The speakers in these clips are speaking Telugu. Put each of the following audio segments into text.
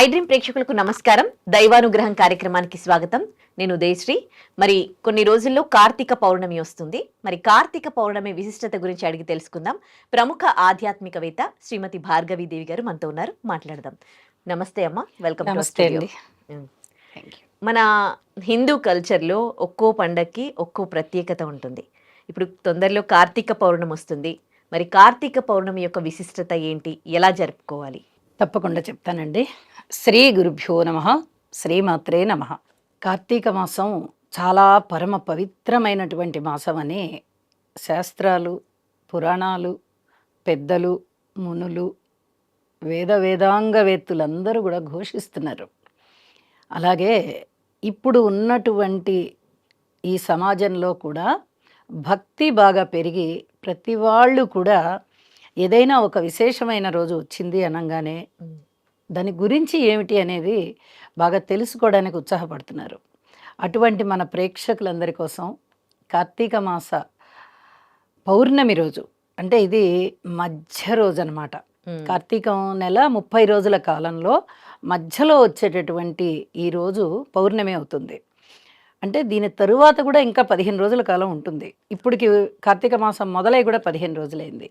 ఐడ్రీమ్ ప్రేక్షకులకు నమస్కారం. దైవానుగ్రహం కార్యక్రమానికి స్వాగతం. నేను ఉదయశ్రీ. మరి కొన్ని రోజుల్లో కార్తీక పౌర్ణమి వస్తుంది. మరి కార్తీక పౌర్ణమి విశిష్టత గురించి అడిగి తెలుసుకుందాం. ప్రముఖ ఆధ్యాత్మికవేత్త శ్రీమతి భార్గవి దేవి గారు మనతో ఉన్నారు. మాట్లాడదాం. నమస్తే అమ్మ. వెల్కమ్ నమస్తే మన హిందూ కల్చర్లో ఒక్కో పండక్కి ఒక్కో ప్రత్యేకత ఉంటుంది. ఇప్పుడు తొందరలో కార్తీక పౌర్ణమి వస్తుంది. మరి కార్తీక పౌర్ణమి యొక్క విశిష్టత ఏంటి? ఎలా జరుపుకోవాలి? తప్పకుండా చెప్తానండి. శ్రీ గురుభ్యో నమ. శ్రీమాత్రే నమ. కార్తీక మాసం చాలా పరమ పవిత్రమైనటువంటి మాసం అని శాస్త్రాలు పురాణాలు పెద్దలు మునులు వేద వేదాంగవేత్తులందరూ కూడా ఘోషిస్తున్నారు. అలాగే ఇప్పుడు ఉన్నటువంటి ఈ సమాజంలో కూడా భక్తి బాగా పెరిగి ప్రతి వాళ్ళు కూడా ఏదైనా ఒక విశేషమైన రోజు వచ్చింది అనగానే దాని గురించి ఏమిటి అనేది బాగా తెలుసుకోవడానికి ఉత్సాహపడుతున్నారు. అటువంటి మన ప్రేక్షకులందరి కోసం కార్తీక మాస పౌర్ణమి రోజు అంటే ఇది మధ్య రోజు అనమాట కార్తీకం నెల ముప్పై రోజుల కాలంలో మధ్యలో వచ్చేటటువంటి ఈ రోజు పౌర్ణమి అవుతుంది. అంటే దీని తరువాత కూడా ఇంకా పదిహేను రోజుల కాలం ఉంటుంది. ఇప్పటికి కార్తీక మాసం మొదలై కూడా పదిహేను రోజులైంది.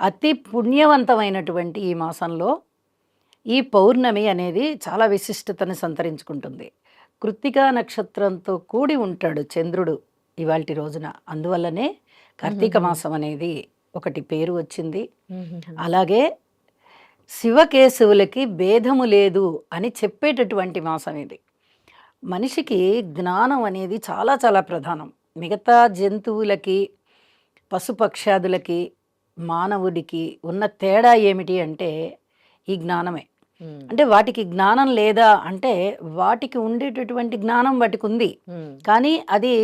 అతి పుణ్యవంతమైనటువంటి ఈ మాసంలో ఈ పౌర్ణమి అనేది చాలా విశిష్టతను సంతరించుకుంటుంది. కృత్తికా నక్షత్రంతో కూడి ఉంటాడు చంద్రుడు ఇవాల్టి రోజున. అందువల్లనే కార్తీక మాసం అనేది ఒకటి పేరు వచ్చింది. అలాగే శివకేశవులకి భేదము లేదు అని చెప్పేటటువంటి మాసం ఇది. మనిషికి జ్ఞానం అనేది చాలా చాలా ప్రధానం. మిగతా జంతువులకి పశుపక్షాదులకి మానవుడికి ఉన్న తేడా ఏమిటి అంటే ఈ జ్ఞానమే. అంటే వాటికి జ్ఞానం లేదా అంటే వాటికి ఉండేటటువంటి జ్ఞానం వాటికి ఉంది కానీ అది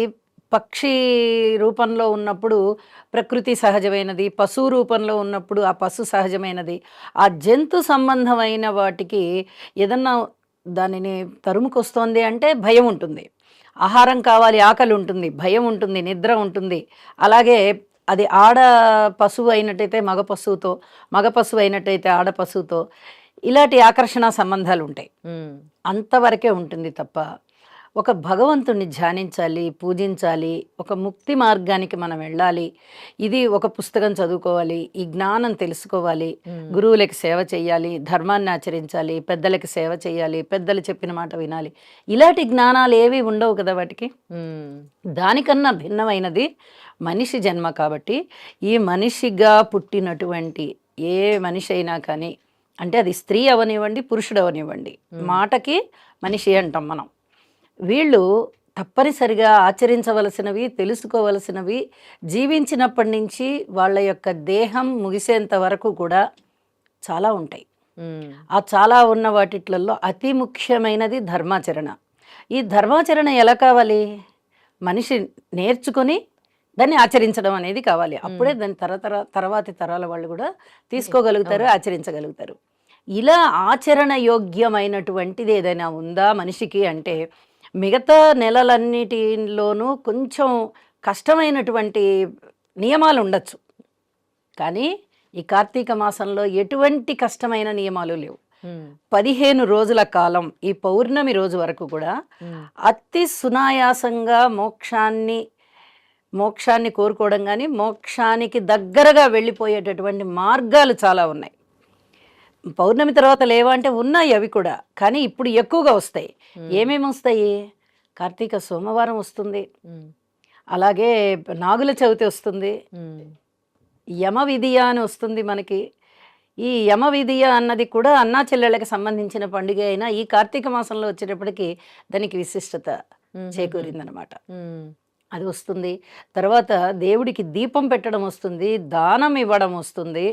పక్షి రూపంలో ఉన్నప్పుడు ప్రకృతి సహజమైనది పశువు రూపంలో ఉన్నప్పుడు ఆ పశు సహజమైనది. ఆ జంతు సంబంధమైన వాటికి ఏదన్నా దానిని తరుముకొస్తోంది అంటే భయం ఉంటుంది. ఆహారం కావాలి ఆకలి ఉంటుంది భయం ఉంటుంది నిద్ర ఉంటుంది. అలాగే అది ఆడ పశువు అయినట్టయితే మగ పశువుతో మగ పశువు అయినట్టయితే ఆడ పశువుతో ఇలాంటి ఆకర్షణ సంబంధాలు ఉంటాయి. అంతవరకే ఉంటుంది తప్ప ఒక భగవంతుణ్ణి ధ్యానించాలి పూజించాలి ఒక ముక్తి మార్గానికి మనం వెళ్ళాలి ఇది ఒక పుస్తకం చదువుకోవాలి ఈ జ్ఞానం తెలుసుకోవాలి గురువులకి సేవ చేయాలి ధర్మాన్ని ఆచరించాలి పెద్దలకి సేవ చేయాలి పెద్దలు చెప్పిన మాట వినాలి. ఇలాంటి జ్ఞానాలు ఏవి ఉండవు కదా వాటికి? దానికన్నా భిన్నమైనది మనిషి జన్మ కాబట్టి ఈ మనిషిగా పుట్టినటువంటి ఏ మనిషి అయినా కానీ అంటే అది స్త్రీ అవనివ్వండి పురుషుడు అవనివ్వండి. మాటకి మనిషి అంటాం మనం. వీళ్ళు తప్పనిసరిగా ఆచరించవలసినవి తెలుసుకోవలసినవి జీవించినప్పటి నుంచి వాళ్ళ యొక్క దేహం ముగిసేంత వరకు కూడా చాలా ఉంటాయి. ఆ చాలా ఉన్న వాటిట్లలో అతి ముఖ్యమైనది ధర్మాచరణ. ఈ ధర్మాచరణ ఎలా కావాలి? మనిషి నేర్చుకొని దాన్ని ఆచరించడం అనేది కావాలి. అప్పుడే దాని తరతర తర్వాతి తరాల వాళ్ళు కూడా తీసుకోగలుగుతారు ఆచరించగలుగుతారు. ఇలా ఆచరణ యోగ్యమైనటువంటిది ఏదైనా ఉందా మనిషికి అంటే మిగతా నెలలన్నిటిలోనూ కొంచెం కష్టమైనటువంటి నియమాలు ఉండొచ్చు కానీ ఈ కార్తీక మాసంలో ఎటువంటి కష్టమైన నియమాలు లేవు. పదిహేను రోజుల కాలం ఈ పౌర్ణమి రోజు వరకు కూడా అతి సునాయాసంగా మోక్షాన్ని మోక్షాన్ని కోరుకోవడం కానీ మోక్షానికి దగ్గరగా వెళ్ళిపోయేటటువంటి మార్గాలు చాలా ఉన్నాయి. పౌర్ణమి తర్వాత లేవా అంటే ఉన్నాయి అవి కూడా కానీ ఇప్పుడు ఎక్కువగా వస్తాయి. ఏమేమి వస్తాయి? కార్తీక సోమవారం వస్తుంది. అలాగే నాగుల చవితి వస్తుంది. యమ విధియ అని వస్తుంది మనకి. ఈ యమ విధియ అన్నది కూడా అన్నా చెల్లెళ్ళకి సంబంధించిన పండుగ అయినా ఈ కార్తీక మాసంలో వచ్చేటప్పటికి దానికి విశిష్టత చేకూరిందనమాట అది వస్తుంది. తర్వాత దేవుడికి దీపం పెట్టడం వస్తుంది దానం ఇవ్వడం వస్తుంది.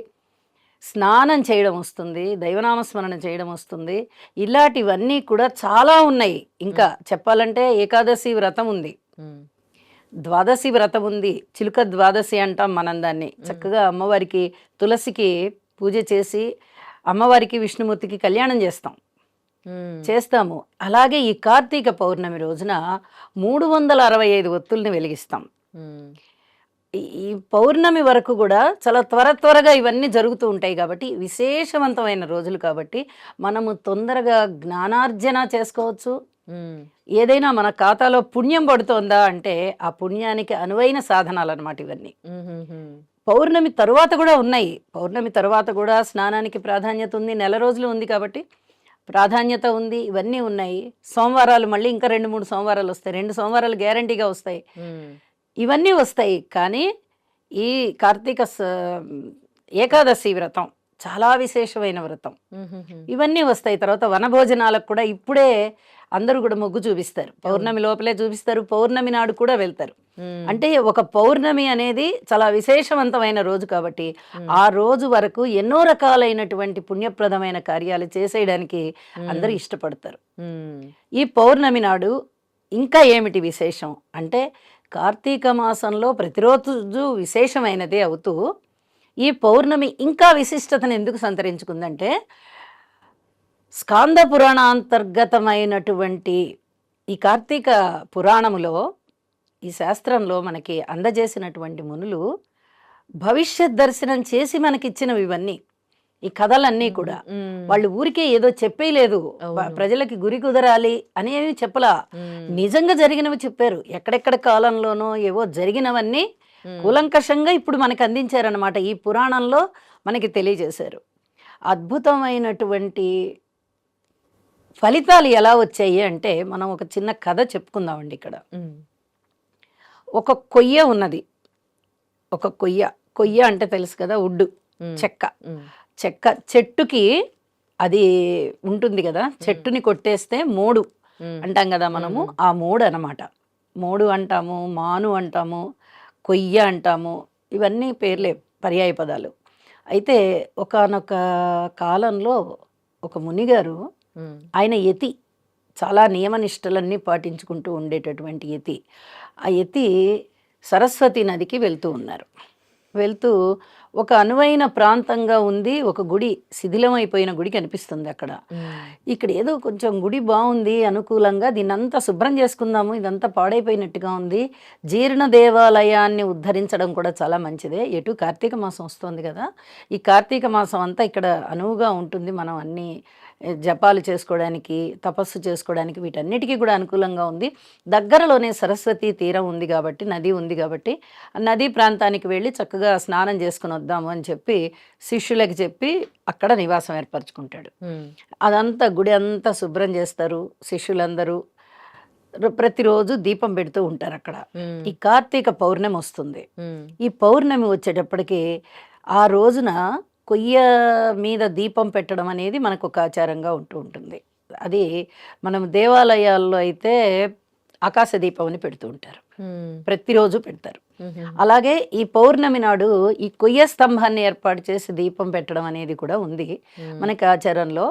స్నానం చేయడం వస్తుంది దైవనామస్మరణ చేయడం వస్తుంది. ఇలాంటివన్నీ కూడా చాలా ఉన్నాయి. ఇంకా చెప్పాలంటే ఏకాదశి వ్రతం ఉంది. ద్వాదశి వ్రతం ఉంది. చిలుక ద్వాదశి అంటాం మనం దాన్ని. చక్కగా అమ్మవారికి తులసికి పూజ చేసి అమ్మవారికి విష్ణుమూర్తికి కళ్యాణం చేస్తాం. చేస్తాము. అలాగే ఈ కార్తీక పౌర్ణమి రోజున మూడు వందల అరవై ఐదు ఒత్తుల్ని వెలిగిస్తాం. ఈ- పౌర్ణమి వరకు కూడా చాలా త్వర త్వరగా ఇవన్నీ జరుగుతూ ఉంటాయి కాబట్టి విశేషవంతమైన రోజులు కాబట్టి మనము తొందరగా జ్ఞానార్జన చేసుకోవచ్చు. ఏదైనా మన ఖాతాలో పుణ్యం పడుతోందా అంటే ఆ పుణ్యానికి అనువైన సాధనాలు అనమాట ఇవన్నీ. పౌర్ణమి తరువాత కూడా ఉన్నాయి. పౌర్ణమి తరువాత కూడా స్నానానికి ప్రాధాన్యత ఉంది. నెల రోజులు ఉంది కాబట్టి ప్రాధాన్యత ఉంది. ఇవన్నీ ఉన్నాయి. సోమవారాలు మళ్ళీ ఇంకా రెండు మూడు సోమవారాలు వస్తాయి. రెండు సోమవారాలు గ్యారంటీగా వస్తాయి. ఇవన్నీ వస్తాయి. కానీ ఈ కార్తీక ఏకాదశి వ్రతం చాలా విశేషమైన వ్రతం. ఇవన్నీ వస్తాయి. తర్వాత వనభోజనాలకు కూడా ఇప్పుడే అందరూ కూడా మొగ్గు చూపిస్తారు. పౌర్ణమి లోపలే చూపిస్తారు. పౌర్ణమి నాడు కూడా వెళ్తారు. అంటే ఒక పౌర్ణమి అనేది చాలా విశేషవంతమైన రోజు కాబట్టి ఆ రోజు వరకు ఎన్నో రకాలైనటువంటి పుణ్యప్రదమైన కార్యాలు చేసేయడానికి అందరూ ఇష్టపడతారు. ఈ పౌర్ణమి నాడు ఇంకా ఏమిటి విశేషం? అంటే కార్తీక మాసంలో ప్రతిరోజు విశేషమైనదే అవుతూ ఈ పౌర్ణమి ఇంకా విశిష్టతను ఎందుకు సంతరించుకుందంటే స్కాంద పురాణాంతర్గతమైనటువంటి ఈ కార్తీక పురాణములో ఈ శాస్త్రంలో మనకి అందజేసినటువంటి మునులు భవిష్యత్ దర్శనం చేసి మనకిచ్చినవి ఇవన్నీ ఈ కథలన్నీ కూడా. వాళ్ళు ఊరికే ఏదో చెప్పేయలేదు. ప్రజలకి గురి కుదరాలి అనేవి చెప్పలా. నిజంగా జరిగినవి చెప్పారు. ఎక్కడెక్కడ కాలంలోనో ఏవో జరిగినవన్నీ కూలంకషంగా ఇప్పుడు మనకి అందించారనమాట ఈ పురాణంలో మనకి తెలియజేశారు. అద్భుతమైనటువంటి ఫలితాలు ఎలా వచ్చాయి అంటే మనం ఒక చిన్న కథ చెప్పుకుందామండి ఇక్కడ. ఒక కొయ్య ఉన్నది. ఒక కొయ్య. కొయ్య అంటే తెలుసు కదా ఉడ్డు చెక్క. చెక్క చెట్టుకి అది ఉంటుంది కదా చెట్టుని కొట్టేస్తే మోడు అంటాం కదా మనము ఆ మోడు అన్నమాట. మోడు అంటాము మాను అంటాము కొయ్య అంటాము ఇవన్నీ పేర్లే పర్యాయ పదాలు. అయితే ఒకానొక కాలంలో ఒక మునిగారు ఆయన యతి చాలా నియమనిష్టలన్నీ పాటించుకుంటూ ఉండేటటువంటి యతి. ఆ యతి సరస్వతి నదికి వెళ్తూ ఉన్నారు. వెళ్తూ ఒక అనువైన ప్రాంతంగా ఉంది ఒక గుడి శిథిలమైపోయిన గుడి కనిపిస్తుంది అక్కడ. ఉమ్, ఇక్కడ ఏదో కొంచెం గుడి బాగుంది అనుకూలంగా దీన్నంతా శుభ్రం చేసుకుందాము ఇదంతా పాడైపోయినట్టుగా ఉంది. జీర్ణ దేవాలయాన్ని ఉద్ధరించడం కూడా చాలా మంచిదే. ఎటు కార్తీక మాసం వస్తుంది కదా ఈ కార్తీక మాసం అంతా ఇక్కడ అనువుగా ఉంటుంది. మనం అన్ని జపాలు చేసుకోవడానికి తపస్సు చేసుకోవడానికి వీటన్నిటికీ కూడా అనుకూలంగా ఉంది. దగ్గరలోనే సరస్వతి తీరం ఉంది కాబట్టి నది ఉంది కాబట్టి నదీ ప్రాంతానికి వెళ్ళి చక్కగా స్నానం చేసుకుని వద్దాము అని చెప్పి శిష్యులకి చెప్పి అక్కడ నివాసం ఏర్పరచుకుంటాడు. అదంతా గుడి అంతా శుభ్రం చేస్తారు. శిష్యులందరూ ప్రతిరోజు దీపం పెడుతూ ఉంటారు అక్కడ. ఈ కార్తీక పౌర్ణమి వస్తుంది. ఈ పౌర్ణమి వచ్చేటప్పటికి ఆ రోజున కొయ్య మీద దీపం పెట్టడం అనేది మనకు ఒక ఆచారంగా ఉంటూ ఉంటుంది. అది మనం దేవాలయాల్లో అయితే ఆకాశ దీపం అని పెడుతూ ఉంటారు. ప్రతిరోజు పెడతారు. అలాగే ఈ పౌర్ణమి నాడు ఈ కొయ్య స్తంభాన్ని ఏర్పాటు చేసి దీపం పెట్టడం అనేది కూడా ఉంది మనకి ఆచారంలో.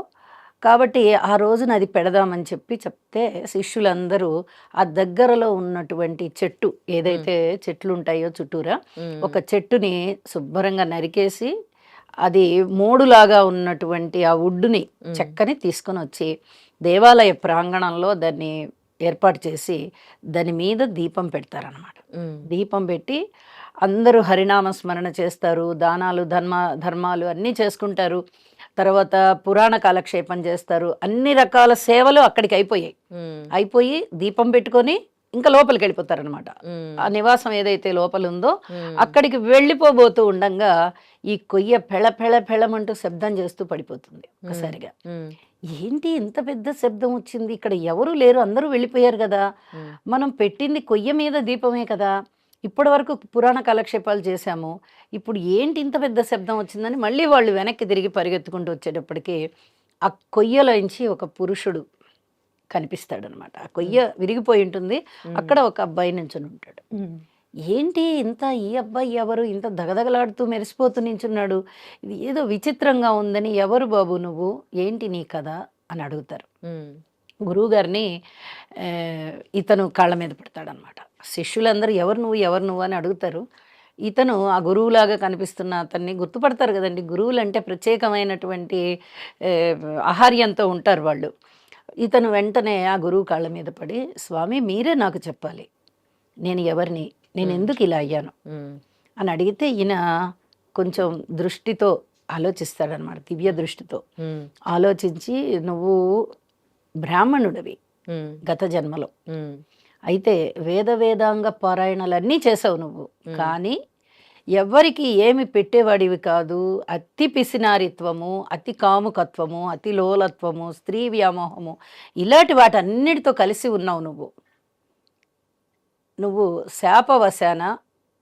కాబట్టి ఆ రోజున అది పెడదామని చెప్పి చెప్తే శిష్యులందరూ ఆ దగ్గరలో ఉన్నటువంటి చెట్టు ఏదైతే చెట్లు ఉంటాయో చుట్టూరా ఒక చెట్టుని శుభ్రంగా నరికేసి అది మూడులాగా ఉన్నటువంటి ఆ వుడ్డుని చెక్కని తీసుకొని వచ్చి దేవాలయ ప్రాంగణంలో దాన్ని ఏర్పాటు చేసి దాని మీద దీపం పెడతారనమాట దీపం పెట్టి అందరూ హరినామ స్మరణ చేస్తారు దానాలు ధర్మ ధర్మాలు అన్నీ చేసుకుంటారు. తర్వాత పురాణ కాలక్షేపం చేస్తారు. అన్ని రకాల సేవలు అక్కడికి అయిపోయాయి. అయిపోయి దీపం పెట్టుకొని ఇంకా లోపలికి వెళ్ళిపోతారనమాట ఆ నివాసం ఏదైతే లోపల ఉందో అక్కడికి వెళ్ళిపోబోతూ ఉండంగా ఈ కొయ్య పెళ పెళ పెళమంటూ శబ్దం చేస్తూ పడిపోతుంది ఒకసారిగా ఏంటి ఇంత పెద్ద శబ్దం వచ్చింది? ఇక్కడ ఎవరు లేరు అందరూ వెళ్ళిపోయారు కదా. మనం పెట్టింది కొయ్య మీద దీపమే కదా. ఇప్పటి వరకు పురాణ కాలక్షేపాలు చేశాము. ఇప్పుడు ఏంటి ఇంత పెద్ద శబ్దం వచ్చిందని మళ్ళీ వాళ్ళు వెనక్కి తిరిగి పరిగెత్తుకుంటూ వచ్చేటప్పటికి ఆ కొయ్యలోంచి ఒక పురుషుడు కనిపిస్తాడనమాట. ఆ కొయ్య విరిగిపోయి ఉంటుంది. అక్కడ ఒక అబ్బాయి నుంచుని ఉంటాడు. ఏంటి ఇంత ఈ అబ్బాయి ఎవరు? ఇంత దగదగలాడుతూ మెరిసిపోతూ నించున్నాడు. ఇది ఏదో విచిత్రంగా ఉందని ఎవరు బాబు నువ్వు? ఏంటి నీ కథ? అని అడుగుతారు. ఉమ్, గురువుగారిని ఆ, ఇతను కాళ్ళ మీద పెడతాడనమాట. శిష్యులందరూ ఎవరు నువ్వు? ఎవరు నువ్వు? అని అడుగుతారు. ఇతను ఆ గురువులాగా కనిపిస్తున్న అతన్ని గుర్తుపడతారు కదండి. గురువులు అంటే ప్రత్యేకమైనటువంటి ఆహార్యంతో ఉంటారు వాళ్ళు. ఇతను వెంటనే ఆ గురువు కాళ్ళ మీద పడి స్వామి మీరే నాకు చెప్పాలి. నేను ఎవరిని? నేను. ఎందుకు ఇలా అయ్యాను? అని అడిగితే ఈయన కొంచెం దృష్టితో ఆలోచిస్తాడనమాట దివ్య దృష్టితో. ఆలోచించి నువ్వు బ్రాహ్మణుడివి గత జన్మలో. అయితే వేద వేదాంగ పారాయణలన్నీ చేసావు నువ్వు. కానీ ఎవ్వరికి ఏమి పెట్టేవాడివి కాదు. అతి పిసినారిత్వము అతి కాముకత్వము అతి లోలత్వము స్త్రీ వ్యామోహము ఇలాంటి వాటన్నిటితో కలిసి ఉన్నావు నువ్వు. నువ్వు శాపవశాన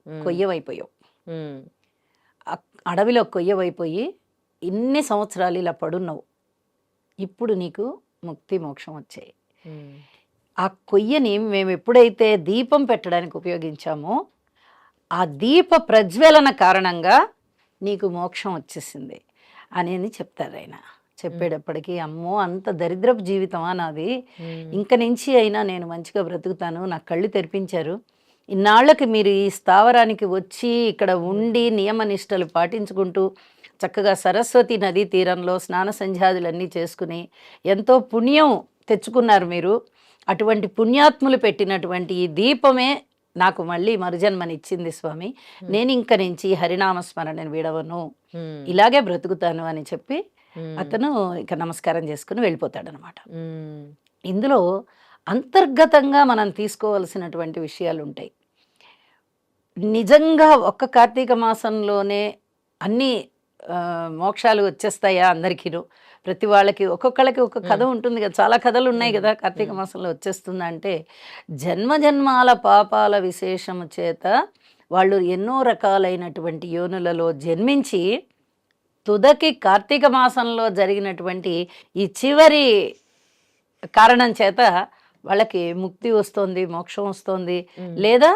కొయ్యవైపోయావు. అడవిలో కొయ్యవైపోయి ఇన్ని సంవత్సరాలు ఇలా పడున్నావు. ఇప్పుడు నీకు ముక్తి మోక్షం వచ్చాయి. ఆ కొయ్యని మేము ఎప్పుడైతే దీపం పెట్టడానికి ఉపయోగించామో ఆ దీప ప్రజ్వలన కారణంగా నీకు మోక్షం వచ్చేసింది అనేది చెప్తారు ఆయన. చెప్పేటప్పటికి అమ్మో అంత దరిద్రపు జీవితమా నాది? ఇంక నుంచి అయినా నేను మంచిగా బ్రతుకుతాను నా కళ్ళు తెరిపించారు. ఇన్నాళ్ళకి మీరు ఈ స్థావరానికి వచ్చి ఇక్కడ ఉండి నియమ నిష్టలు పాటించుకుంటూ చక్కగా సరస్వతి నదీ తీరంలో స్నాన సంధ్యాదులన్నీ చేసుకుని ఎంతో పుణ్యం తెచ్చుకున్నారు మీరు. అటువంటి పుణ్యాత్ములు పెట్టినటువంటి ఈ దీపమే నాకు మళ్ళీ మరుజన్మనిచ్చింది స్వామి. నేను ఇంక నుంచి హరినామ స్మరణను విడవను. ఉమ్, ఇలాగే బ్రతుకుతాను అని చెప్పి ఉమ్, అతను ఇక నమస్కారం చేసుకుని వెళ్ళిపోతాడనమాట. ఉమ్, ఇందులో అంతర్గతంగా మనం తీసుకోవాల్సినటువంటి విషయాలు ఉంటాయి. నిజంగా ఒక్క కార్తీక మాసంలోనే అన్ని మోక్షాలు వచ్చేస్తాయా అందరికీను? ప్రతి వాళ్ళకి ఒక్కొక్కళ్ళకి ఒక కథ ఉంటుంది కదా. చాలా కథలు ఉన్నాయి కదా కార్తీక మాసంలో వచ్చేస్తుందా అంటే జన్మ జన్మాల పాపాల విశేషము చేత వాళ్ళు ఎన్నో రకాలైనటువంటి యోనులలో జన్మించి తుదకి కార్తీక మాసంలో జరిగినటువంటి ఈ చివరి కారణం చేత వాళ్ళకి ముక్తి వస్తుంది మోక్షం వస్తుంది లేదా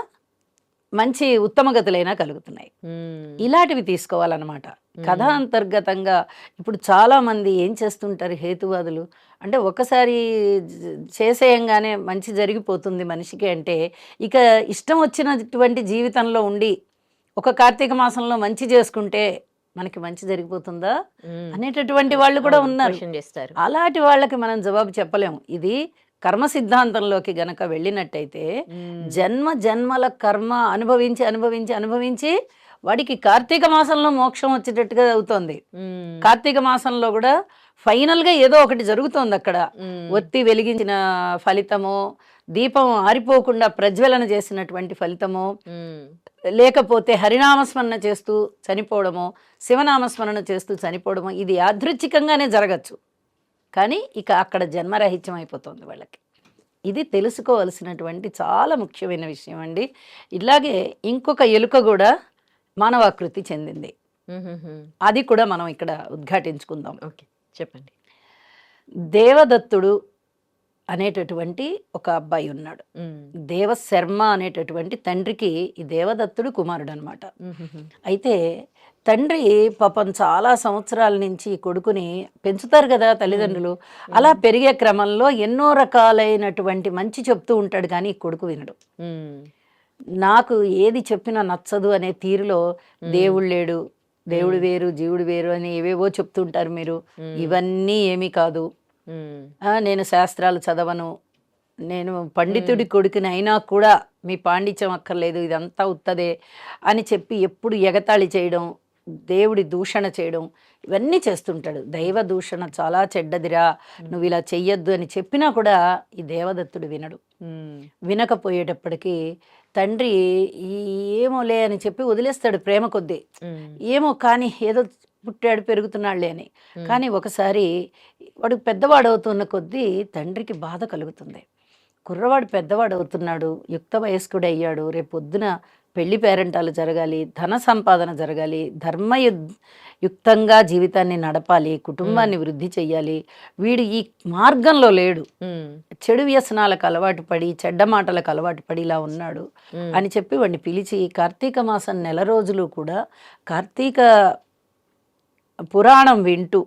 మంచి ఉత్తమ గతులైనా కలుగుతున్నాయి ఇలాంటివి తీసుకోవాలన్నమాట. కథ అంతర్గతంగా ఇప్పుడు చాలా మంది ఏం చేస్తుంటారు హేతువాదులు? అంటే ఒకసారి చేసేయంగానే మంచి జరిగిపోతుంది మనిషికి అంటే ఇక ఇష్టం వచ్చినటువంటి జీవితంలో ఉండి ఒక కార్తీక మాసంలో మంచి చేసుకుంటే మనకి మంచి జరిగిపోతుందా? అనేటటువంటి వాళ్ళు కూడా ఉన్నారు. అలాంటి వాళ్ళకి మనం జవాబు చెప్పలేము. ఇది కర్మ సిద్ధాంతంలోకి గనక వెళ్ళినట్టయితే జన్మ జన్మల కర్మ అనుభవించి అనుభవించి అనుభవించి వాడికి కార్తీక మాసంలో మోక్షం వచ్చేటట్టుగా అవుతోంది. కార్తీక మాసంలో కూడా ఫైనల్గా ఏదో ఒకటి జరుగుతోంది అక్కడ. ఒత్తి వెలిగించిన ఫలితమో దీపం ఆరిపోకుండా ప్రజ్వలన చేసినటువంటి ఫలితమో లేకపోతే హరినామస్మరణ చేస్తూ చనిపోవడమో శివనామస్మరణ చేస్తూ చనిపోవడమో ఇది యాదృచ్ఛికంగానే జరగచ్చు. కానీ ఇక అక్కడ జన్మరాహిత్యం అయిపోతుంది వాళ్ళకి. ఇది తెలుసుకోవలసినటువంటి చాలా ముఖ్యమైన విషయం అండి. ఇలాగే ఇంకొక ఎలుక కూడా మానవాకృతి చెందింది. అది కూడా మనం ఇక్కడ ఉద్ఘాటించుకుందాం. ఓకే చెప్పండి. దేవదత్తుడు అనేటటువంటి ఒక అబ్బాయి ఉన్నాడు. దేవశర్మ అనేటటువంటి తండ్రికి ఈ దేవదత్తుడు కుమారుడు అనమాట. అయితే తండ్రి పాపం చాలా సంవత్సరాల నుంచి ఈ కొడుకుని పెంచుతారు కదా తల్లిదండ్రులు. అలా పెరిగే క్రమంలో ఎన్నో రకాలైనటువంటి మంచి చెప్తూ ఉంటాడు కానీ కొడుకు వినడు. నాకు ఏది చెప్పినా నచ్చదు అనే తీరులో దేవుడు లేడు. దేవుడు వేరు జీవుడు వేరు అని ఏవేవో చెప్తుంటారు మీరు. ఇవన్నీ ఏమీ కాదు. నేను శాస్త్రాలు చదవను. నేను పండితుడి కొడుకుని అయినా కూడా మీ పాండిత్యం అక్కర్లేదు ఇదంతా ఉత్తదే అని చెప్పి ఎప్పుడు ఎగతాళి చేయడం దేవుడి దూషణ చేయడం ఇవన్నీ చేస్తుంటాడు. దైవ దూషణ చాలా చెడ్డదిరా నువ్వు ఇలా చెయ్యొద్దు అని చెప్పినా కూడా ఈ దేవదత్తుడు వినడు. వినకపోయేటప్పటికీ తండ్రి ఏమోలే అని చెప్పి వదిలేస్తాడు ప్రేమ కొద్దీ. ఏమో కానీ ఏదో పుట్టాడు పెరుగుతున్నాడులే అని. కానీ ఒకసారి వాడు పెద్దవాడు అవుతున్న కొద్దీ తండ్రికి బాధ కలుగుతుంది. కుర్రవాడు పెద్దవాడు అవుతున్నాడు యుక్త వయస్కుడు అయ్యాడు రేపు పొద్దున పెళ్ళి పేరెంటాలు జరగాలి ధన సంపాదన జరగాలి ధర్మయు యుక్తంగా జీవితాన్ని నడపాలి కుటుంబాన్ని వృద్ధి చెయ్యాలి. వీడు ఈ మార్గంలో లేడు. చెడు వ్యసనాలకు అలవాటు పడి చెడ్డ మాటలకు అలవాటు పడి ఇలా ఉన్నాడు అని చెప్పి వాడిని పిలిచి కార్తీక మాసం నెల రోజులు కూడా కార్తీక పురాణం వింటూ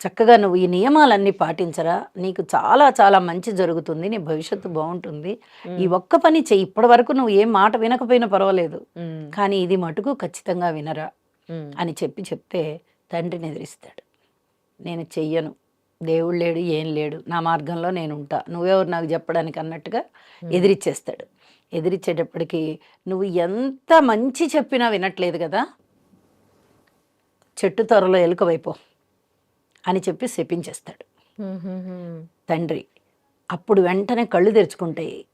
చక్కగా నువ్వు ఈ నియమాలన్నీ పాటించరా? నీకు చాలా చాలా మంచి జరుగుతుంది. నీ భవిష్యత్తు బాగుంటుంది. ఈ ఒక్క పని చెయ్యి ఇప్పటి వరకు నువ్వు ఏం మాట వినకపోయినా పర్వాలేదు. కానీ ఇది మటుకు ఖచ్చితంగా వినరా అని చెప్పి చెప్తే తండ్రిని ఎదిరిస్తాడు. నేను చెయ్యను. దేవుడు లేడు ఏం లేడు. నా మార్గంలో నేను ఉంటా. నువ్వెవరు నాకు చెప్పడానికి అన్నట్టుగా ఎదిరిచ్చేస్తాడు. ఎదిరిచ్చేటప్పటికి నువ్వు ఎంత మంచి చెప్పినా వినట్లేదు కదా? చెట్టు త్వరలో ఎలుకవైపో. అని చెప్పి శపించేస్తాడు. తండ్రి అప్పుడు వెంటనే కళ్ళు తెరుచుకుంటాయి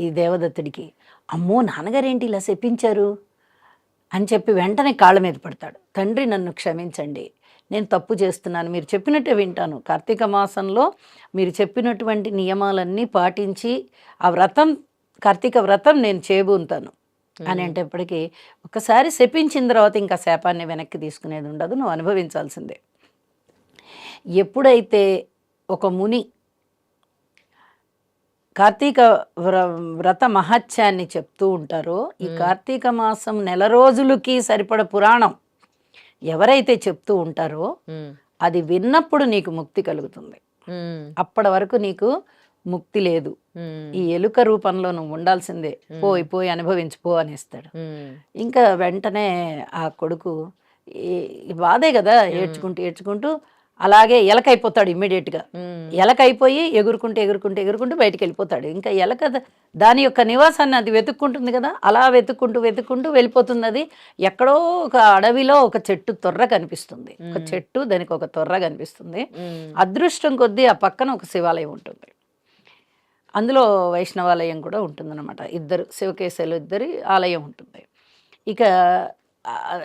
ఈ దేవదత్తుడికి అమ్మో నాన్నగారేంటి ఇలా శపించారు? అని చెప్పి వెంటనే కాళ్ళ మీద పడతాడు. తండ్రి నన్ను క్షమించండి. నేను తప్పు చేస్తున్నాను. మీరు చెప్పినట్టే వింటాను. కార్తీక మాసంలో మీరు చెప్పినటువంటి నియమాలన్నీ పాటించి ఆ వ్రతం కార్తీక వ్రతం నేను చేయబోతాను అని అంటేప్పటికీ ఒకసారి శపించిన తర్వాత ఇంకా శాపాన్ని వెనక్కి తీసుకునేది ఉండదు. నువ్వు అనుభవించాల్సిందే. ఎప్పుడైతే ఒక ముని కార్తీక వ్ర వ్రత మహత్యాన్ని చెప్తూ ఉంటారో ఈ కార్తీక మాసం నెల రోజులకి సరిపడ పురాణం ఎవరైతే చెప్తూ ఉంటారో అది విన్నప్పుడు నీకు ముక్తి కలుగుతుంది. అప్పటి వరకు నీకు ముక్తి లేదు. ఈ ఎలుక రూపంలో నువ్వు ఉండాల్సిందే. పోయి పోయి అనుభవించు పో అనేస్తాడు ఇంకా వెంటనే ఆ కొడుకు బాధే కదా ఏడ్చుకుంటూ ఏడ్చుకుంటూ అలాగే ఎలకైపోతాడు ఇమ్మీడియట్గా. ఎలక అయిపోయి ఎగురుకుంటూ ఎగురుకుంటూ ఎగురుకుంటూ బయటికి వెళ్ళిపోతాడు ఇంకా ఎలక దాని యొక్క నివాసాన్ని అది వెతుక్కుంటుంది కదా అలా వెతుక్కుంటూ వెతుక్కుంటూ వెళ్ళిపోతుంది అది. ఎక్కడో ఒక అడవిలో ఒక చెట్టు తొర్ర కనిపిస్తుంది. ఒక చెట్టు దానికి ఒక తొర్ర కనిపిస్తుంది. అదృష్టం కొద్దీ ఆ పక్కన ఒక శివాలయం ఉంటుంది. అందులో వైష్ణవాలయం కూడా ఉంటుందన్నమాట. ఇద్దరు శివకేశవులు ఇద్దరి ఆలయం ఉంటుంది. ఇక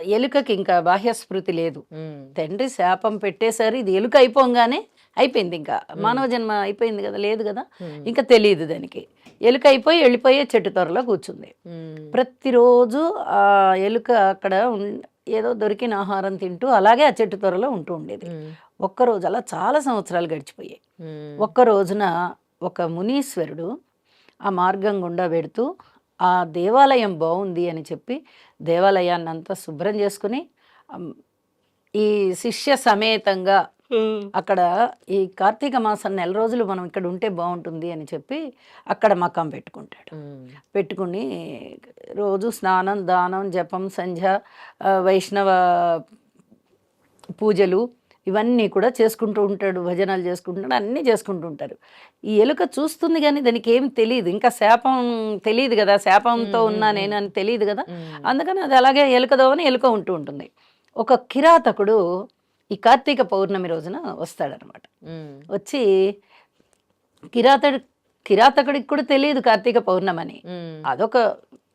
ఎలుకకి ఇంకా బాహ్య స్మృతి లేదు తండ్రి శాపం పెట్టేసరి ఇది ఎలుక అయిపోగానే అయిపోయింది ఇంకా. మానవ జన్మ అయిపోయింది కదా లేదు కదా? ఇంకా తెలియదు దానికి. ఎలుక అయిపోయి వెళ్ళిపోయే చెట్టు త్వరలో కూర్చుంది. ప్రతిరోజు ఆ ఎలుక అక్కడ ఏదో దొరికిన ఆహారం తింటూ అలాగే ఆ చెట్టు త్వరలో ఉంటూ ఉండేది. ఒక్కరోజు అలా చాలా సంవత్సరాలు గడిచిపోయాయి. ఒక్క రోజున ఒక మునీశ్వరుడు ఆ మార్గం గుండా వెడుతూ ఆ దేవాలయం బాగుంది అని చెప్పి దేవాలయాన్ని అంతా శుభ్రం చేసుకుని ఈ శిష్య సమేతంగా అక్కడ ఈ కార్తీక మాసం నెల రోజులు మనం ఇక్కడ ఉంటే బాగుంటుంది అని చెప్పి అక్కడ మకాం పెట్టుకుంటాడు. పెట్టుకుని రోజు స్నానం దానం జపం సంధ్య వైష్ణవ పూజలు ఇవన్నీ కూడా చేసుకుంటూ ఉంటాడు భజనలు చేసుకుంటాడు అన్నీ చేసుకుంటూ ఉంటారు. ఈ ఎలుక చూస్తుంది కానీ దానికి ఏం తెలియదు ఇంకా శాపం తెలియదు కదా శాపంతో ఉన్నా నేను అని తెలియదు కదా. అందుకని అది అలాగే ఎలుకదోవని ఎలుక ఉంటూ ఉంటుంది. ఒక కిరాతకుడు ఈ కార్తీక పౌర్ణమి రోజున వస్తాడనమాట. వచ్చి కిరాతడు కిరాతకుడికి కూడా తెలియదు కార్తీక పౌర్ణమి అని అదొక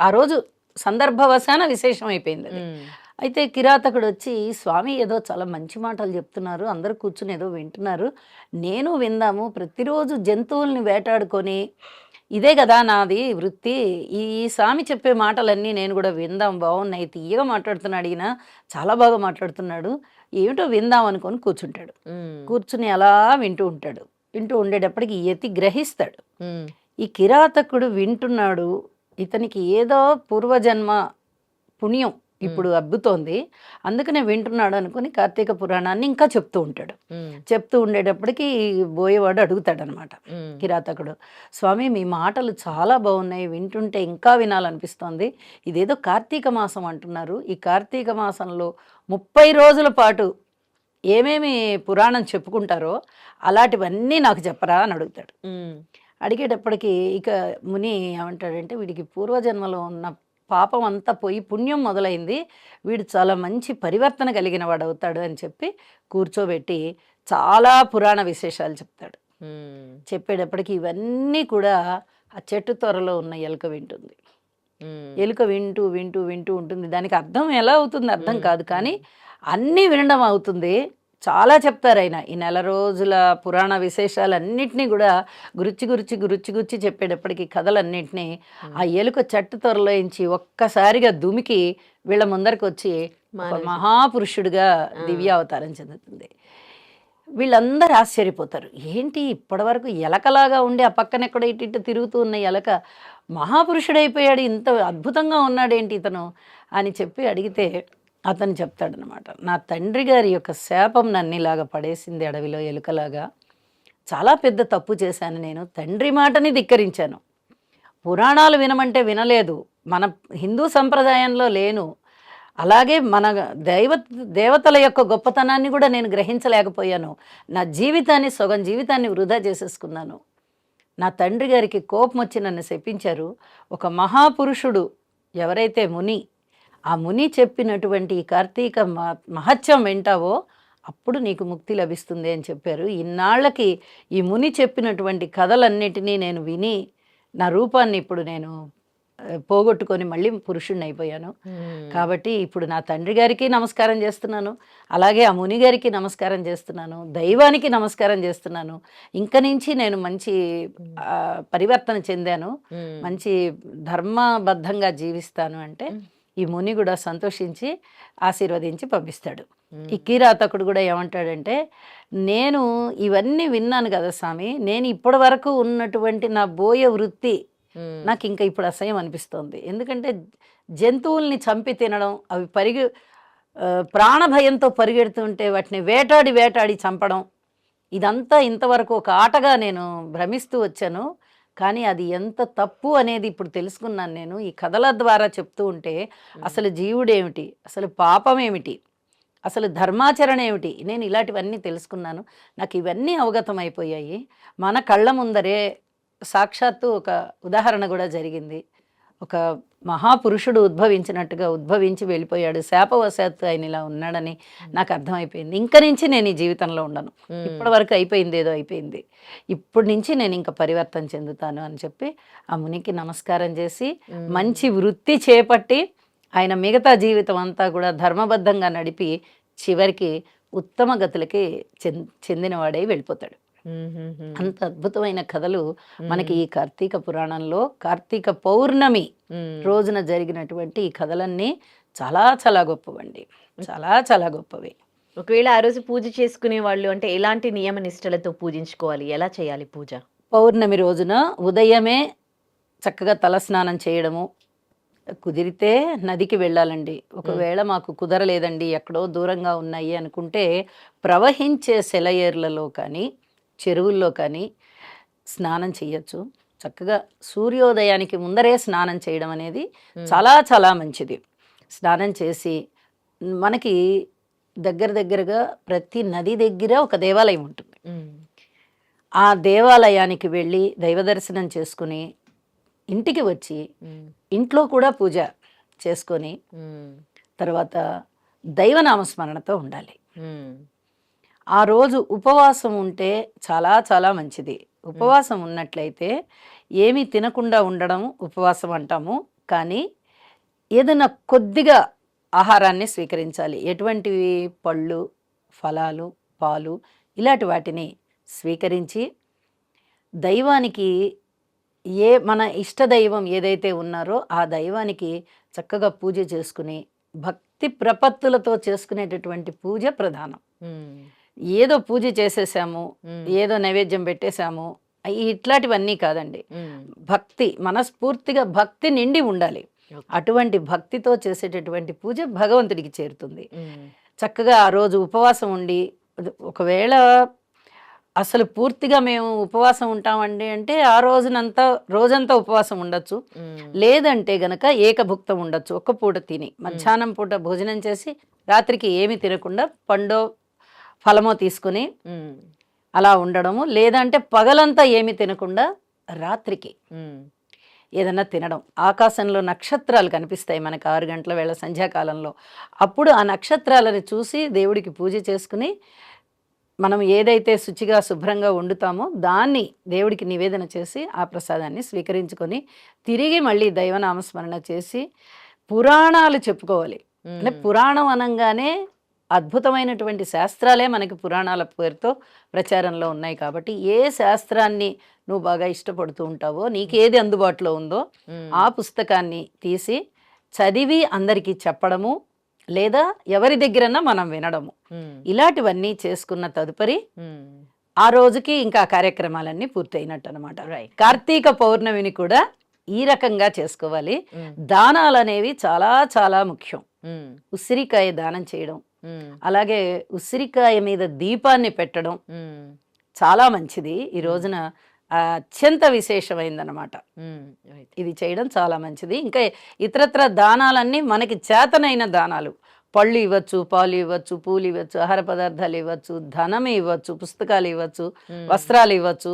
ఆ రోజు సందర్భవశాన విశేషం అయిపోయింది అది అయితే కిరాతకుడు వచ్చి స్వామి ఏదో చాలా మంచి మాటలు చెప్తున్నారు. అందరూ కూర్చుని ఏదో వింటున్నారు. నేను విందాము. ప్రతిరోజు జంతువుల్ని వేటాడుకొని ఇదే కదా నాది వృత్తి. ఈ స్వామి చెప్పే మాటలన్నీ నేను కూడా విందాం. బాగున్నాయి తీయగా మాట్లాడుతున్నాడు ఈయన. చాలా బాగా మాట్లాడుతున్నాడు. ఏమిటో విందాం అనుకొని కూర్చుంటాడు. కూర్చుని అలా వింటూ ఉంటాడు. వింటూ ఉండేటప్పటికి యతి గ్రహిస్తాడు. ఈ కిరాతకుడు వింటున్నాడు. ఇతనికి ఏదో పూర్వజన్మ పుణ్యం. ఇప్పుడు అబ్బుతోంది. అందుకనే వింటున్నాడు అనుకుని కార్తీక పురాణాన్ని ఇంకా చెప్తూ ఉంటాడు. చెప్తూ ఉండేటప్పటికి బోయేవాడు అడుగుతాడనమాట. కిరాతకుడు స్వామి మీ మాటలు చాలా బాగున్నాయి. వింటుంటే ఇంకా వినాలనిపిస్తోంది. ఇదేదో కార్తీక మాసం అంటున్నారు. ఈ కార్తీక మాసంలో ముప్పై రోజుల పాటు ఏమేమి పురాణం చెప్పుకుంటారో అలాంటివన్నీ నాకు చెప్పరా అని అడుగుతాడు. అడిగేటప్పటికి ఇక ముని ఏమంటాడంటే వీడికి పూర్వజన్మలో ఉన్న పాపం అంతా పోయి పుణ్యం మొదలైంది. వీడు చాలా మంచి పరివర్తన కలిగిన వాడు అవుతాడు అని చెప్పి కూర్చోబెట్టి చాలా పురాణ విశేషాలు చెప్తాడు. చెప్పేటప్పటికి ఇవన్నీ కూడా ఆ చెట్టు త్వరలో ఉన్న ఎలుక వింటుంది. ఎలుక వింటూ వింటూ వింటూ ఉంటుంది. దానికి అర్థం ఎలా అవుతుంది అర్థం కాదు కానీ అన్నీ వినడం అవుతుంది. చాలా చెప్తారు ఆయన. ఈ నెల రోజుల పురాణ విశేషాలన్నింటినీ కూడా గురుచి గురుచి గురుచి గుచ్చి చెప్పేటప్పటికి కథలన్నింటినీ ఆ ఎలుక చెట్టు త్వరలోంచి ఒక్కసారిగా దుమికి వీళ్ళ ముందరికి వచ్చి మహాపురుషుడిగా దివ్య అవతారం చెందుతుంది. వీళ్ళందరూ ఆశ్చర్యపోతారు. ఏంటి ఇప్పటివరకు ఎలకలాగా ఉండి ఆ పక్కన ఎక్కడ ఇటు ఇటు తిరుగుతూ ఉన్న ఎలక మహాపురుషుడైపోయాడు ఇంత అద్భుతంగా ఉన్నాడేంటి ఇతను అని చెప్పి అడిగితే అతను చెప్తాడనమాట నా తండ్రి గారి యొక్క శాపం నన్ను ఇలాగ పడేసింది అడవిలో ఎలుకలాగా. చాలా పెద్ద తప్పు చేశాను నేను తండ్రి మాటని ధిక్కరించాను. పురాణాలు వినమంటే వినలేదు మన హిందూ సంప్రదాయంలో లేను. అలాగే మన దైవ దేవతల యొక్క గొప్పతనాన్ని కూడా నేను గ్రహించలేకపోయాను. నా జీవితాన్ని సగం జీవితాన్ని వృధా చేసేసుకున్నాను. నా తండ్రి గారికి కోపం వచ్చి నన్ను శపించారు. ఒక మహాపురుషుడు ఎవరైతే ముని ఆ ముని చెప్పినటువంటి ఈ కార్తీక మహత్యం వింటావో అప్పుడు నీకు ముక్తి లభిస్తుంది అని చెప్పారు. ఇన్నాళ్ళకి ఈ ముని చెప్పినటువంటి కథలన్నిటినీ నేను విని నా రూపాన్ని ఇప్పుడు నేను పోగొట్టుకొని మళ్ళీ పురుషుణ్ణి అయిపోయాను. కాబట్టి ఇప్పుడు నా తండ్రి గారికి నమస్కారం చేస్తున్నాను. అలాగే ఆ ముని గారికి నమస్కారం చేస్తున్నాను. దైవానికి నమస్కారం చేస్తున్నాను. ఇంక నుంచి నేను మంచి పరివర్తన చెందాను. మంచి ధర్మబద్ధంగా జీవిస్తాను అంటే ఈ ముని కూడా సంతోషించి ఆశీర్వదించి పంపిస్తాడు. ఈ కీరాతకుడు కూడా ఏమంటాడంటే నేను ఇవన్నీ విన్నాను కదా స్వామి నేను ఇప్పటి వరకు ఉన్నటువంటి నా బోయ వృత్తి నాకు ఇంకా ఇప్పుడు అసహ్యం అనిపిస్తోంది. ఎందుకంటే జంతువుల్ని చంపి తినడం అవి పరిగె ప్రాణభయంతో పరిగెడుతుంటే వాటిని వేటాడి వేటాడి చంపడం ఇదంతా ఇంతవరకు ఒక ఆటగా నేను భ్రమిస్తూ వచ్చాను. కానీ అది ఎంత తప్పు అనేది ఇప్పుడు తెలుసుకున్నాను నేను. ఈ కథల ద్వారా చెప్తూ ఉంటే అసలు జీవుడేమిటి? అసలు పాపం ఏమిటి అసలు ధర్మాచరణ ఏమిటి నేను ఇలాంటివన్నీ తెలుసుకున్నాను. నాకు ఇవన్నీ అవగతం అయిపోయాయి మన కళ్ళ ముందరే సాక్షాత్తు ఒక ఉదాహరణ కూడా జరిగింది. ఒక మహాపురుషుడు ఉద్భవించినట్టుగా ఉద్భవించి వెళ్ళిపోయాడు. శాపవశాత్తు ఆయన ఇలా ఉన్నాడని నాకు అర్థమైపోయింది. ఇంక నుంచి నేను ఈ జీవితంలో ఉండను. ఇప్పటి వరకు అయిపోయింది ఏదో అయిపోయింది. ఇప్పటి నుంచి నేను ఇంకా పరివర్తన చెందుతాను అని చెప్పి ఆ మునికి నమస్కారం చేసి మంచి వృత్తి చేపట్టి ఆయన మిగతా జీవితం అంతా కూడా ధర్మబద్ధంగా నడిపి చివరికి ఉత్తమ గతులకి చెంది చెందినవాడై వెళ్ళిపోతాడు. అంత అద్భుతమైన కథలు మనకి ఈ కార్తీక పురాణంలో కార్తీక పౌర్ణమి రోజున జరిగినటువంటి ఈ కథలన్నీ చాలా చాలా గొప్పవండి. చాలా చాలా గొప్పవి. ఒకవేళ ఆ రోజు పూజ చేసుకునే వాళ్ళు అంటే ఎలాంటి నియమ నిష్టలతో పూజించుకోవాలి? ఎలా చేయాలి పూజ? పౌర్ణమి రోజున ఉదయమే చక్కగా తలస్నానం చేయడము. కుదిరితే నదికి వెళ్ళాలండి. ఒకవేళ మాకు కుదరలేదండి ఎక్కడో దూరంగా ఉన్నాయి అనుకుంటే ప్రవహించే సెలయేర్లలో కానీ చెరువుల్లో కానీ స్నానం చేయొచ్చు. చక్కగా సూర్యోదయానికి ముందరే స్నానం చేయడం అనేది చాలా చాలా మంచిది. స్నానం చేసి మనకి దగ్గర దగ్గరగా ప్రతి నది దగ్గర ఒక దేవాలయం ఉంటుంది. ఆ దేవాలయానికి వెళ్ళి దైవ దర్శనం చేసుకుని ఇంటికి వచ్చి ఇంట్లో కూడా పూజ చేసుకొని తర్వాత దైవనామస్మరణతో ఉండాలి. ఆ రోజు ఉపవాసం ఉంటే చాలా చాలా మంచిది. ఉపవాసం ఉన్నట్లయితే ఏమీ తినకుండా ఉండడం ఉపవాసం అంటాము. కానీ ఏదైనా కొద్దిగా ఆహారాన్ని స్వీకరించాలి. ఎటువంటివి పళ్ళు ఫలాలు పాలు ఇలాంటి వాటిని స్వీకరించి దైవానికి ఏ మన ఇష్ట దైవం ఏదైతే ఉన్నారో ఆ దైవానికి చక్కగా పూజ చేసుకుని భక్తి ప్రపత్తులతో చేసుకునేటటువంటి పూజ ప్రధానం. ఏదో పూజ చేసేసాము ఏదో నైవేద్యం పెట్టేశాము ఇట్లాంటివన్నీ కాదండి. భక్తి మనస్ఫూర్తిగా భక్తి నిండి ఉండాలి. అటువంటి భక్తితో చేసేటటువంటి పూజ భగవంతుడికి చేరుతుంది. చక్కగా ఆ రోజు ఉపవాసం ఉండి ఒకవేళ అసలు పూర్తిగా మేము ఉపవాసం ఉంటామండి అంటే ఆ రోజునంతా రోజంతా ఉపవాసం ఉండొచ్చు. లేదంటే గనక ఏకభుక్తం ఉండొచ్చు. ఒక్క పూట తిని మధ్యాహ్నం పూట భోజనం చేసి రాత్రికి ఏమి తినకుండా పండో ఫలమో తీసుకుని అలా ఉండడము. లేదంటే పగలంతా ఏమి తినకుండా రాత్రికి ఏదన్నా తినడం. ఆకాశంలో నక్షత్రాలు కనిపిస్తాయి మనకు ఆరు గంటల వేళ సంధ్యాకాలంలో. అప్పుడు ఆ నక్షత్రాలను చూసి దేవుడికి పూజ చేసుకుని మనం ఏదైతే శుచిగా శుభ్రంగా వండుతామో దాన్ని దేవుడికి నివేదన చేసి ఆ ప్రసాదాన్ని స్వీకరించుకొని తిరిగి మళ్ళీ దైవనామస్మరణ చేసి పురాణాలు చెప్పుకోవాలి. అంటే పురాణం అనగానే అద్భుతమైనటువంటి శాస్త్రాలే మనకి పురాణాల పేరుతో ప్రచారంలో ఉన్నాయి కాబట్టి ఏ శాస్త్రాన్ని నువ్వు బాగా ఇష్టపడుతూ ఉంటావో నీకు ఏది అందుబాటులో ఉందో ఆ పుస్తకాన్ని తీసి చదివి అందరికీ చెప్పడము లేదా ఎవరి దగ్గరన్నా మనం వినడము. ఇలాంటివన్నీ చేసుకున్న తదుపరి ఆ రోజుకి ఇంకా కార్యక్రమాలన్నీ పూర్తయినట్టు అనమాట కార్తీక పౌర్ణమిని కూడా ఈ రకంగా చేసుకోవాలి. దానాలు అనేవి చాలా చాలా ముఖ్యం. ఉసిరికాయ దానం చేయడం అలాగే ఉసిరికాయ మీద దీపాన్ని పెట్టడం చాలా మంచిది. ఈ రోజున అత్యంత విశేషమైందనమాట. ఇది చేయడం చాలా మంచిది. ఇంకా ఇతరత్ర దానాలన్నీ మనకి చేతనైన దానాలు. పళ్ళు ఇవ్వచ్చు పాలు ఇవ్వచ్చు పూలు ఇవ్వచ్చు ఆహార పదార్థాలు ఇవ్వచ్చు ధనం ఇవ్వచ్చు పుస్తకాలు ఇవ్వచ్చు. వస్త్రాలు ఇవ్వచ్చు.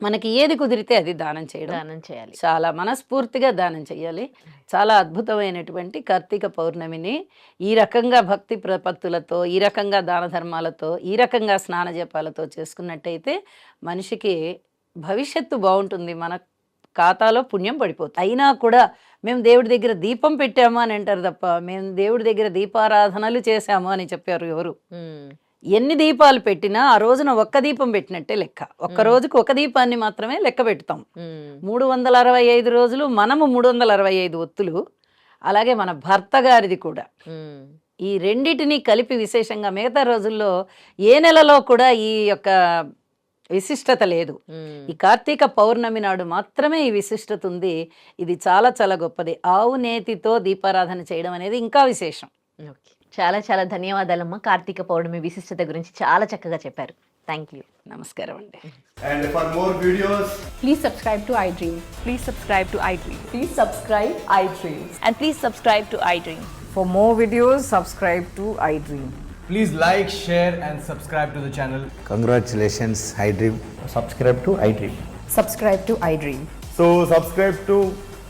మనకి ఏది కుదిరితే అది దానం చేయడం. దానం చేయాలి. చాలా మనస్ఫూర్తిగా దానం చేయాలి. చాలా అద్భుతమైనటువంటి కార్తీక పౌర్ణమిని ఈ రకంగా భక్తి ప్రపత్తులతో ఈ రకంగా దాన ధర్మాలతో ఈ రకంగా స్నాన జపాలతో చేసుకున్నట్టయితే మనిషికి భవిష్యత్తు బాగుంటుంది. మన ఖాతాలో పుణ్యం పడిపోతుంది. అయినా కూడా మేము దేవుడి దగ్గర దీపం పెట్టాము అని అంటారు తప్ప మేము దేవుడి దగ్గర దీపారాధనలు చేశాము అని చెప్పారు ఎవరు. ఎన్ని దీపాలు పెట్టినా ఆ రోజున ఒక్క దీపం పెట్టినట్టే లెక్క ఒక్క రోజుకు ఒక దీపాన్ని మాత్రమే లెక్క పెడతాం. మూడు వందల అరవై ఐదు రోజులు మనము మూడు వందల అరవై ఐదు ఒత్తులు అలాగే మన భర్త గారిది కూడా. ఈ రెండిటిని కలిపి విశేషంగా మిగతా రోజుల్లో ఏ నెలలో కూడా ఈ యొక్క విశిష్టత లేదు. ఈ కార్తీక పౌర్ణమి నాడు మాత్రమే ఈ విశిష్టత ఉంది ఇది చాలా చాలా గొప్పది ఆవు నేతితో దీపారాధన చేయడం అనేది ఇంకా విశేషం ఓకే. చాలా చాలా ధన్యవాదాలమ్మా. కార్తీక పౌర్ణమి విశిష్టత గురించి చాలా చక్కగా చెప్పారు. థ్యాంక్ యూ నమస్కారం అండి. And for more videos please subscribe to iDream please subscribe to iDream please subscribe iDream and please subscribe to iDream for more videos subscribe to iDream please like share and subscribe to the channel congratulations iDream subscribe to iDream subscribe to iDream so subscribe to